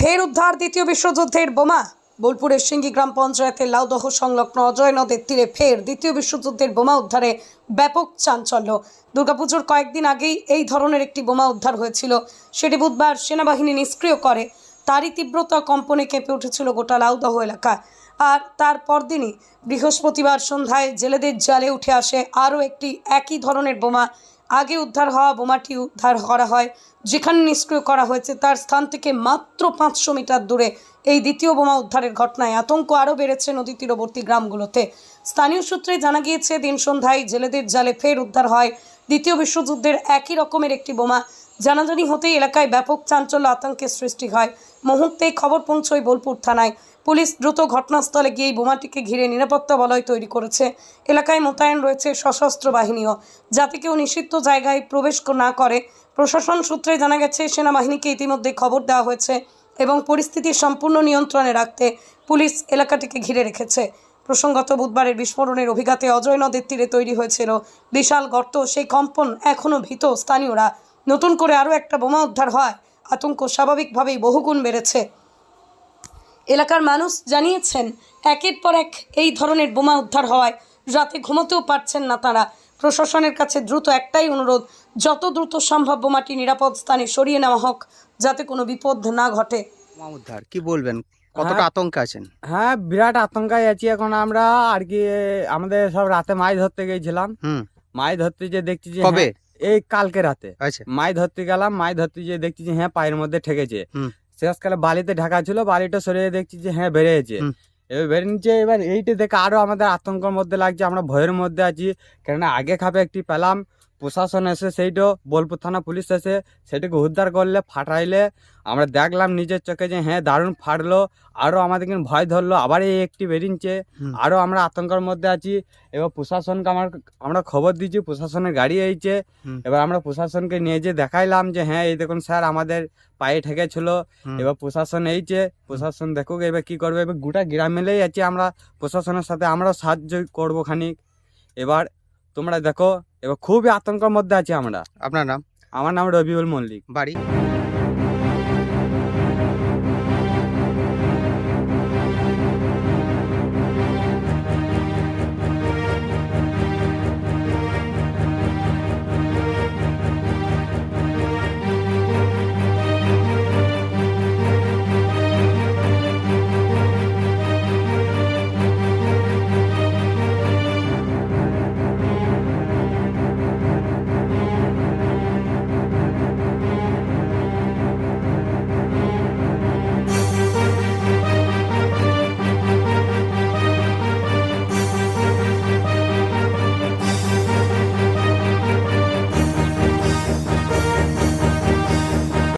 ফের উদ্ধার দ্বিতীয় বিশ্বযুদ্ধের বোমা। বোলপুরের সিঙ্গি গ্রাম পঞ্চায়েতের লাউদহ সংলগ্ন অজয় নদের তীরে ফের দ্বিতীয় বিশ্বযুদ্ধের বোমা উদ্ধারে ব্যাপক চাঞ্চল্য। দুর্গাপুজোর কয়েকদিন আগেই এই ধরনের একটি বোমা উদ্ধার হয়েছিল। সেটি বুধবার সেনাবাহিনী নিষ্ক্রিয় করে। তারই তীব্রতা কম্পনে কেঁপে উঠেছিল গোটা লাউদহ এলাকা। আর তার পরদিনই বৃহস্পতিবার সন্ধ্যায় জেলেদের জালে উঠে আসে আরও একটি একই ধরনের বোমা। আগে উদ্ধার হওয়া বোমাটি উদ্ধার করা হয়, যেখানে নিষ্ক্রিয় করা হয়েছে তার স্থান থেকে মাত্র পাঁচশো মিটার দূরে। এই দ্বিতীয় বোমা উদ্ধারের ঘটনায় আতঙ্ক আরও বেড়েছে নদী তীরবর্তী গ্রামগুলোতে। স্থানীয় সূত্রে জানা গিয়েছে, দিন সন্ধ্যায় জেলেদের জালে ফের উদ্ধার হয়। দ্বিতীয় বিশ্বযুদ্ধের একই রকমের একটি বোমা। জানাজানি হতেই এলাকায় ব্যাপক চাঞ্চল্য, আতঙ্কের সৃষ্টি হয়। মুহূর্তেই খবর পৌঁছয় বোলপুর থানায়। পুলিশ দ্রুত ঘটনাস্থলে গিয়ে বোমাটিকে ঘিরে নিরাপত্তা বলয় তৈরি করেছে। এলাকায় মোতায়েন রয়েছে সশস্ত্র বাহিনীও। যাতে কেউ নিষিদ্ধ জায়গায় প্রবেশ না করে। প্রশাসন সূত্রে জানা গেছে, সেনাবাহিনীকে ইতিমধ্যে খবর দেওয়া হয়েছে এবং পরিস্থিতি সম্পূর্ণ নিয়ন্ত্রণে রাখতে পুলিশ এলাকাটিকে ঘিরে রেখেছে। প্রসঙ্গত, বুধবারের বিস্ফোরণের অভিঘাতে অজয় নদের তীরে তৈরি হয়েছিল বিশাল গর্ত। সেই কম্পন এখনও ভীত স্থানীয়রা। নতুন করে আরও একটা বোমা উদ্ধার হয়। আতঙ্ক স্বাভাবিকভাবেই বহুগুণ বেড়েছে। এলাকার মানুষ জানিয়েছেন একের পর এক এই ধরনের বোমা উদ্ধার হওয়ায় রাতে ঘুমোতেও পারছেন না তারা। প্রশাসনের কাছে দ্রুত একটাই অনুরোধ যত দ্রুত সম্ভব বোমাটি নিরাপদ স্থানে সরিয়ে নেওয়া হোক যাতে কোনো বিপদ না ঘটে। বোমা উদ্ধার কি বলবেন? কতটা হ্যাঁ। আতঙ্কে আছেন? হ্যাঁ বিরাট আতঙ্কায় আছি এখন আমরা। আর কি আমাদের সব রাতে মাছ ধরতে গেছিলাম। হুম। মাছ ধরতে যে দেখছি যে কবে? এই কালকে রাতে। মাই মাছ ধরতে গেলাম মাই ধরতে যে দেখছি যে হ্যাঁ পায়ের মধ্যে ঠেকেছে। শেষকালে বালিতে ঢাকা ছিল বালিটা সরিয়ে দেখছি যে হ্যাঁ বেড়েছে এবার বেড়ে নিচ্ছে এবার এইটা দেখে আরও আমাদের আতঙ্কের মধ্যে লাগছে আমরা ভয়ের মধ্যে আছি। কেননা আগে খাপে একটি পেলাম প্রশাসন এসে সেইটাও বোলপুর থানা পুলিশ এসে সেটাকে উদ্ধার করলে ফাটাইলে। আমরা দেখলাম নিজের চোখে যে হ্যাঁ দারুণ ফাটলো। আরও আমাদের কিন্তু ভয় ধরলো। আবার এই একটি বেরিয়েছে। আরও আমরা আতঙ্কের মধ্যে আছি। এবার প্রশাসনকে আমার আমরা খবর দিয়েছি প্রশাসনের গাড়ি এইছে এবার আমরা প্রশাসনকে নিয়ে যে দেখাইলাম যে হ্যাঁ এই দেখুন স্যার আমাদের পায়ে ঠেকেছিল। এবার প্রশাসন এইছে প্রশাসন দেখুক এবার কি করবে। এবার গোটা গ্রাম মিলেই আছে আমরা। প্রশাসনের সাথে আমরাও সাহায্য করব খানিক। এবার তোমরা দেখো এবার খুবই আতঙ্কের মধ্যে আছি আমরা। আপনার নাম? আমার নাম রবিউল মল্লিক। বাড়ি?